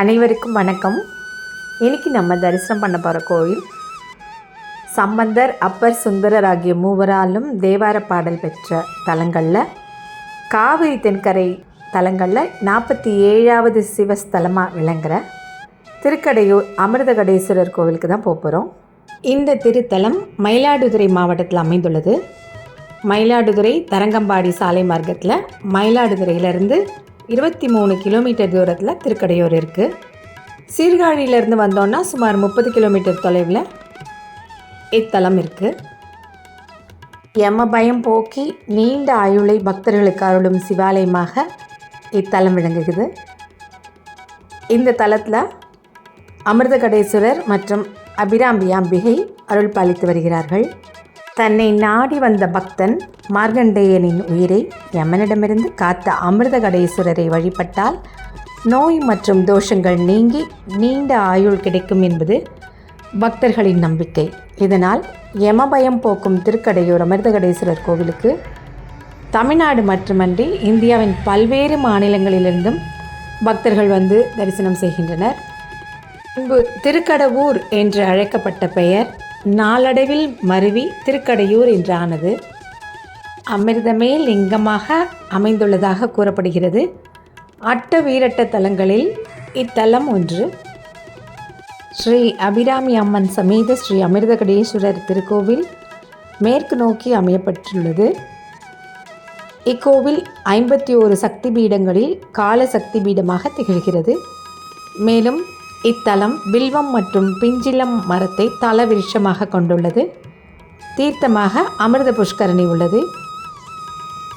அனைவருக்கும் வணக்கம். இன்னைக்கு நம்ம தரிசனம் பண்ண போகிற கோயில் சம்பந்தர் அப்பர் சுந்தரர் ஆகிய மூவராலும் தேவார பாடல் பெற்ற தலங்களில் காவிரி தென்கரை தலங்களில் நாற்பத்தி ஏழாவது சிவஸ்தலமாக விளங்குற திருக்கடையூர் அமிர்தகடேஸ்வரர் கோவிலுக்கு தான் போக போகிறோம் இந்த திருத்தலம் மயிலாடுதுறை மாவட்டத்தில் அமைந்துள்ளது. மயிலாடுதுறை தரங்கம்பாடி சாலை மார்க்கத்தில் மயிலாடுதுறையிலேருந்து இருபத்தி மூணு கிலோமீட்டர் தூரத்தில் திருக்கடையூர் இருக்குது சீர்காழியிலேருந்து வந்தோன்னா சுமார் முப்பது கிலோமீட்டர் தொலைவில் இத்தலம் இருக்குது எம பயம் போக்கி நீண்ட ஆயுளை பக்தர்களுக்கு அருளும் சிவாலயமாக இத்தலம் விளங்குகிறது. இந்த தலத்தில் அமிர்தகடேஸ்வரர் மற்றும் அபிராம்பி அம்பிகை அருள் பாலித்து வருகிறார்கள். தன்னை நாடி வந்த பக்தன் மார்கண்டேயனின் உயிரை யமனிடமிருந்து காத்த அமிர்தகடேஸ்வரரை வழிபட்டால் நோய் மற்றும் தோஷங்கள் நீங்கி நீண்ட ஆயுள் கிடைக்கும் என்பது பக்தர்களின் நம்பிக்கை. இதனால் யமபயம் போக்கும் திருக்கடையூர் அமிர்தகடேஸ்வரர் கோவிலுக்கு தமிழ்நாடு மட்டுமன்றி இந்தியாவின் பல்வேறு மாநிலங்களிலிருந்தும் பக்தர்கள் வந்து தரிசனம் செய்கின்றனர். முன்பு திருக்கடவூர் என்று அழைக்கப்பட்ட பெயர் நாளடைவில் மருவி திருக்கடையூர் என்றானது. அமிர்தமே லிங்கமாக அமைந்துள்ளதாக கூறப்படுகிறது. அட்ட வீரட்ட தலங்களில் இத்தலம் ஒன்று. ஸ்ரீ அபிராமி அம்மன் சமேத ஸ்ரீ அமிர்தகடேஸ்வரர் திருக்கோவில் மேற்கு நோக்கி அமையப்பட்டுள்ளது. இக்கோவில் ஐம்பத்தி ஓரு சக்தி பீடங்களில் கால சக்தி பீடமாக திகழ்கிறது. மேலும் இத்தலம் வில்வம் மற்றும் பிஞ்சிலம் மரத்தை தல விருட்சமாக கொண்டுள்ளது. தீர்த்தமாக அமிர்த புஷ்கரணி உள்ளது.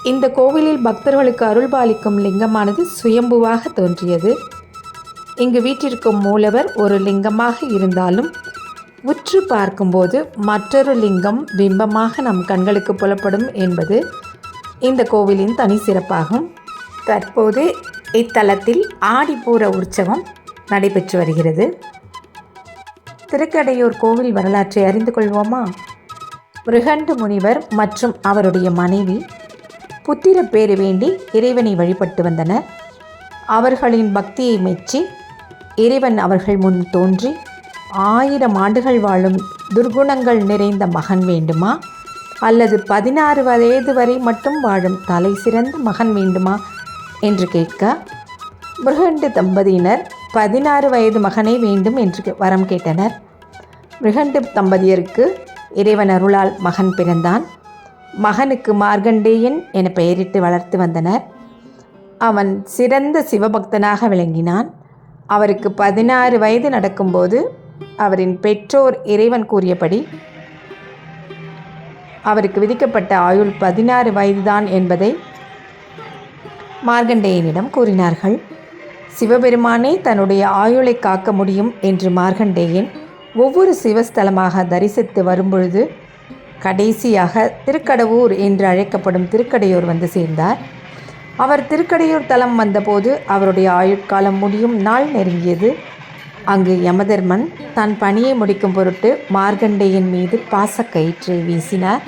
இந்த கோவிலில் பக்தர்களுக்கு அருள்பாலிக்கும் லிங்கமானது சுயம்புவாக தோன்றியது. இங்கு வீட்டிற்கும் மூலவர் ஒரு லிங்கமாக இருந்தாலும் உற்று பார்க்கும்போது மற்றொரு லிங்கம் பிம்பமாக நம் கண்களுக்கு புலப்படும் என்பது இந்த கோவிலின் தனி சிறப்பாகும். தற்போது இத்தலத்தில் ஆடிப்பூர உற்சவம் நடைபெற்று வருகிறது. திருக்கடையூர் கோவில் வரலாற்றை அறிந்து கொள்வோமா? மிருகண்டு முனிவர் மற்றும் அவருடைய மனைவி புத்திர பேறு வேண்டி இறைவனை வழிபட்டு வந்தனர். அவர்களின் பக்தியை மெச்சி இறைவன் அவர்கள் முன் தோன்றி ஆயிரம் ஆண்டுகள் வாழும் துர்குணங்கள் நிறைந்த மகன் வேண்டுமா? அல்லது பதினாறு வயது வரை மட்டும் வாழும் தலை சிறந்த மகன் வேண்டுமா? என்று கேட்க மிருகண்டு தம்பதியினர் பதினாறு வயது மகனை வேண்டும் என்று வரம் கேட்டனர். மிருகண்டு தம்பதியருக்கு இறைவன் அருளால் மகன் பிறந்தான். மகனுக்கு மார்கண்டேயன் என பெயரிட்டு வளர்த்து வந்தனர். அவன் சிறந்த சிவபக்தனாக விளங்கினான். அவருக்கு பதினாறு வயது நடக்கும்போது அவரின் பெற்றோர் இறைவன் கூறியபடி அவருக்கு விதிக்கப்பட்ட ஆயுள் பதினாறு வயதுதான் என்பதை மார்கண்டேயனிடம் கூறினார்கள். சிவபெருமானே தன்னுடைய ஆயுளை காக்க முடியும் என்று மார்கண்டேயன் ஒவ்வொரு சிவஸ்தலமாக தரிசித்து வரும்பொழுது கடைசியாக திருக்கடவூர் என்று அழைக்கப்படும் திருக்கடையூர் வந்து சேர்ந்தார். அவர் திருக்கடையூர் தலம் வந்தபோது அவருடைய ஆயுட்காலம் முடியும் நாள் நெருங்கியது. அங்கு யமதர்மன் தன் பணியை முடிக்கும் பொருட்டு மார்கண்டேயன் மீது பாசக்கயிற்றை வீசினார்.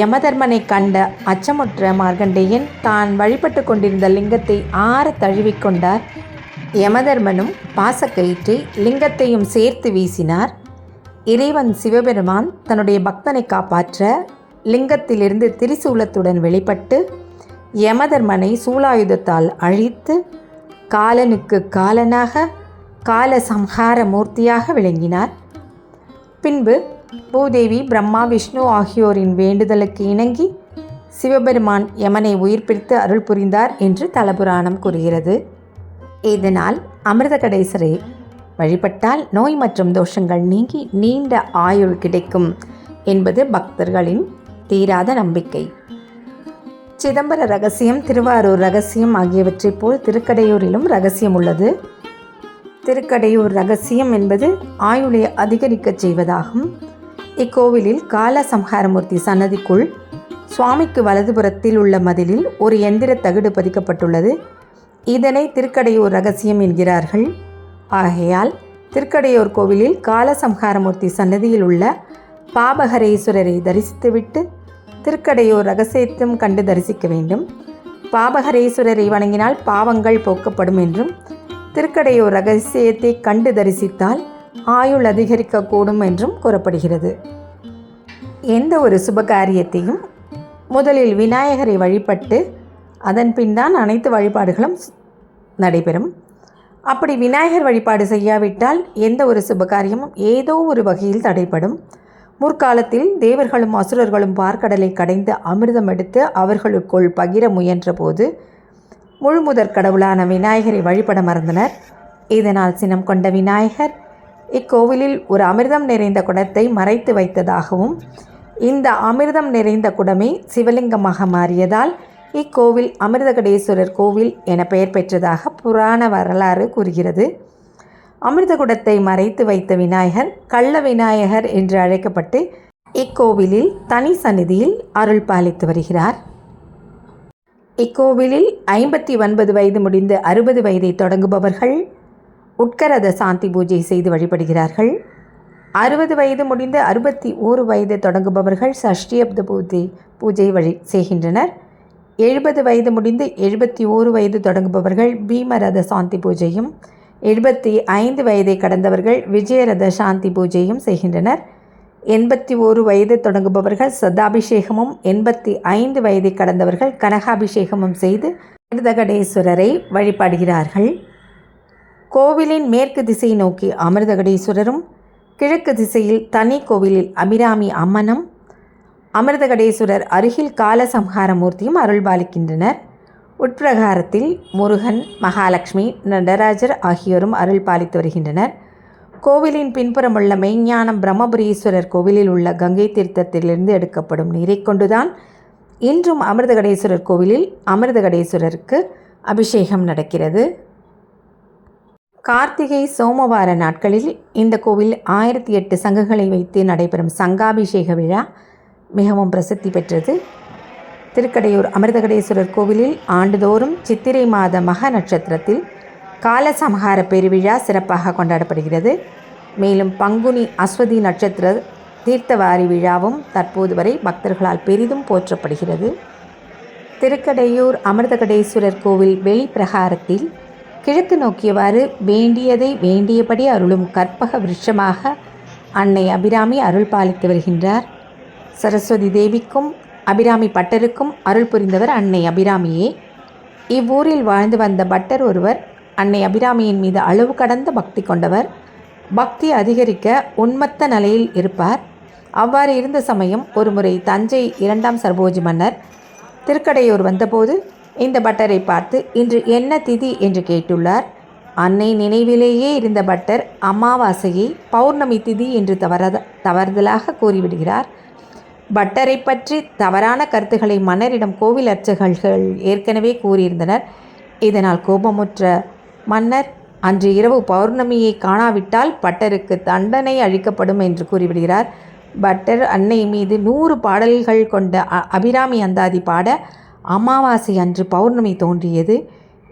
யமதர்மனை கண்ட அச்சமுற்ற மார்கண்டேயன் தான் வழிபட்டு கொண்டிருந்த லிங்கத்தை ஆற தழுவிக்கொண்டார் யமதர்மனும் பாசக்கயிற்றை லிங்கத்தையும் சேர்த்து வீசினார். இறைவன் சிவபெருமான் தன்னுடைய பக்தனை காப்பாற்ற லிங்கத்திலிருந்து திரிசூலத்துடன் வெளிப்பட்டு யமதர்மனை சூலாயுதத்தால் அழித்து காலனுக்கு காலனாக கால சம்ஹார மூர்த்தியாக விளங்கினார். பின்பு பூதேவி பிரம்மா விஷ்ணு ஆகியோரின் வேண்டுதலுக்கு இணங்கி சிவபெருமான் யமனை உயிர்ப்பித்து அருள் புரிந்தார் என்று தலபுராணம் கூறுகிறது. இதனால் அமிர்தகடேசரை வழிபட்டால் நோய் மற்றும் தோஷங்கள் நீங்கி நீண்ட ஆயுள் கிடைக்கும் என்பது பக்தர்களின் தீராத நம்பிக்கை. சிதம்பர ரகசியம் திருவாரூர் ரகசியம் ஆகியவற்றைப் போல் திருக்கடையூரிலும் ரகசியம் உள்ளது. திருக்கடையூர் ரகசியம் என்பது ஆயுளை அதிகரிக்கச் செய்வதாகும். இக்கோவிலில் கால சம்ஹாரமூர்த்தி சன்னதிக்குள் சுவாமிக்கு வலதுபுறத்தில் உள்ள மதிலில் ஒரு எந்திர தகடு பதிக்கப்பட்டுள்ளது. இதனை திருக்கடையூர் ரகசியம் என்கிறார்கள். ஆகையால் திருக்கடையூர் கோவிலில் காலசம்ஹாரமூர்த்தி சன்னதியில் உள்ள பாபஹரேஸ்வரரை தரிசித்துவிட்டு திருக்கடையூர் ரகசியத்தும் கண்டு தரிசிக்க வேண்டும். பாபஹரேஸ்வரரை வணங்கினால் பாவங்கள் போக்கப்படும் என்றும் திருக்கடையூர் ரகசியத்தை கண்டு தரிசித்தால் ஆயுள் அதிகரிக்கக்கூடும் என்றும் கூறப்படுகிறது. எந்த ஒரு சுபகாரியத்தையும் முதலில் விநாயகரை வழிபட்டு அதன் பின் தான் அனைத்து வழிபாடுகளும் நடைபெறும். அப்படி விநாயகர் வழிபாடு செய்யாவிட்டால் எந்த ஒரு சுபகாரியமும் ஏதோ ஒரு வகையில் தடைப்படும் முற்காலத்தில் தேவர்களும் அசுரர்களும் பார்க்கடலை கடைந்து அமிர்தம் எடுத்து அவர்களுக்குள் பகிர முயன்றபோது முழுமுதற் கடவுளான விநாயகரை வழிபட மறந்தனர். இதனால் சினம் கொண்ட விநாயகர் இக்கோவிலில் ஒரு அமிர்தம் நிறைந்த குடத்தை மறைத்து வைத்ததாகவும் இந்த அமிர்தம் நிறைந்த குடமே சிவலிங்கமாக மாறியதால் இக்கோவில் அமிர்தகடேஸ்வரர் கோவில் என பெயர் பெற்றதாக புராண வரலாறு கூறுகிறது. அமிர்த குடத்தை மறைத்து வைத்த விநாயகர் கள்ள விநாயகர் என்று அழைக்கப்பட்டு இக்கோவிலில் தனி சந்நிதியில் அருள் பாலித்து வருகிறார். இக்கோவிலில் ஐம்பத்தி ஒன்பது வயது முடிந்து அறுபது வயதை தொடங்குபவர்கள் உட்கரத சாந்தி பூஜை செய்து வழிபடுகிறார்கள். அறுபது வயது முடிந்து அறுபத்தி ஓரு வயது தொடங்குபவர்கள் சஷ்டியப்த பூஜை பூஜை வழி செய்கின்றனர். எழுபது வயது முடிந்து எழுபத்தி ஓரு வயது தொடங்குபவர்கள் பீமரத சாந்தி பூஜையும் எழுபத்தி ஐந்து வயதை கடந்தவர்கள் விஜயரத சாந்தி பூஜையும் செய்கின்றனர். எண்பத்தி ஓரு வயது தொடங்குபவர்கள் சதாபிஷேகமும் எண்பத்தி ஐந்து வயதை கடந்தவர்கள் கனகாபிஷேகமும் செய்து விருதகடேஸ்வரரை வழிபடுகிறார்கள். கோவிலின் மேற்கு திசையை நோக்கி அமிர்தகடேஸ்வரரும் கிழக்கு திசையில் தனி கோவிலில் அபிராமி அம்மனும் அமிர்தகடேஸ்வரர் அருகில் காலசம்ஹாரமூர்த்தியும் அருள்பாலிக்கின்றனர். உட்பிரகாரத்தில் முருகன் மகாலட்சுமி நடராஜர் ஆகியோரும் அருள் பாலித்து வருகின்றனர். கோவிலின் பின்புறமுள்ள மெய்ஞானம் பிரம்மபுரீஸ்வரர் கோவிலில் உள்ள கங்கை தீர்த்தத்திலிருந்து எடுக்கப்படும் நீரை கொண்டுதான் இன்றும் அமிர்தகடேஸ்வரர் கோவிலில் அமிர்தகடேஸ்வரருக்கு அபிஷேகம் நடக்கிறது. கார்த்திகை சோமவார நாட்களில் இந்த கோவில் ஆயிரத்தி எட்டு சங்குகளை வைத்து நடைபெறும் சங்காபிஷேக விழா மிகவும் பிரசித்தி பெற்றது. திருக்கடையூர் அமிர்தகடேஸ்வரர் கோவிலில் ஆண்டுதோறும் சித்திரை மாத மக நட்சத்திரத்தில் காலசம்ஹார பெருவிழா சிறப்பாக கொண்டாடப்படுகிறது. மேலும் பங்குனி அஸ்வதி நட்சத்திர தீர்த்தவாரி விழாவும் தற்போது வரை பக்தர்களால் பெரிதும் போற்றப்படுகிறது. திருக்கடையூர் அமிர்தகடேஸ்வரர் கோவில் வெளிப்பிரகாரத்தில் கிழக்கு நோக்கியவாறு வேண்டியதை வேண்டியபடி அருளும் கற்பக விருட்சமாக அன்னை அபிராமி அருள் பாலித்து வருகின்றார். சரஸ்வதி தேவிக்கும் அபிராமி பட்டருக்கும் அருள் புரிந்தவர் அன்னை அபிராமியே. இவ்வூரில் வாழ்ந்து வந்த பட்டர் ஒருவர் அன்னை அபிராமியின் மீது அளவு கடந்த பக்தி கொண்டவர். பக்தி அதிகரிக்க உண்மத்த நிலையில் இருப்பார். அவ்வாறு இருந்த சமயம் ஒருமுறை தஞ்சை இரண்டாம் சர்போஜி மன்னர் திருக்கடையூர் வந்தபோது இந்த பட்டரை பார்த்து இன்று என்ன திதி என்று கேட்டுள்ளார்? அன்னை நினைவிலேயே இருந்த பட்டர் அமாவாசையை பௌர்ணமி திதி என்று தவறத தவறுதலாக கூறிவிடுகிறார். பட்டரை பற்றி தவறான கருத்துக்களை மன்னரிடம் கோவில் அர்ச்சகர்கள் ஏற்கனவே கூறியிருந்தனர். இதனால் கோபமுற்ற மன்னர் அன்று இரவு பௌர்ணமியை காணாவிட்டால் பட்டருக்கு தண்டனை அளிக்கப்படும் என்று கூறிவிடுகிறார். பட்டர் அன்னை மீது நூறு பாடல்கள் கொண்ட அபிராமி அந்தாதி பாட அமாவாசை அன்று பௌர்ணமி தோன்றியது.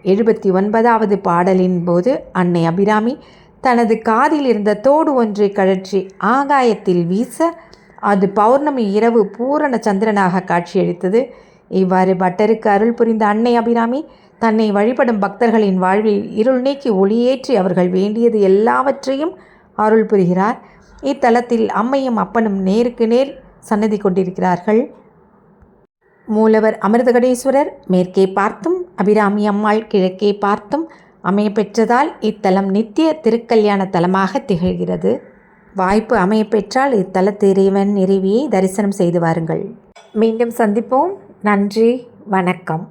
எழுபத்தி ஒன்பதாவது பாடலின் போது அன்னை அபிராமி தனது காதில் இருந்த தோடு ஒன்றை கழற்றி ஆகாயத்தில் வீச அது பௌர்ணமி இரவு பூரண சந்திரனாக காட்சியளித்தது. இவ்வாறு பட்டருக்கு அருள் புரிந்த அன்னை அபிராமி தன்னை வழிபடும் பக்தர்களின் வாழ்வில் இருள் நீக்கி ஒளியேற்றி அவர்கள் வேண்டியது எல்லாவற்றையும் அருள் புரிகிறார். இத்தலத்தில் அம்மையும் அப்பனும் நேருக்கு நேர் சன்னதி கொண்டிருக்கிறார்கள். மூலவர் அமிர்தகடேஸ்வரர் மேற்கே பார்த்தும் அபிராமி அம்மாள் கிழக்கே பார்த்தும் அமைய பெற்றதால் இத்தலம் நித்திய திருக்கல்யாண தலமாக திகழ்கிறது. வாய்ப்பு அமைய பெற்றால் இத்தலத்து இறைவன் இறைவியை தரிசனம் செய்து வாருங்கள். மீண்டும் சந்திப்போம். நன்றி. வணக்கம்.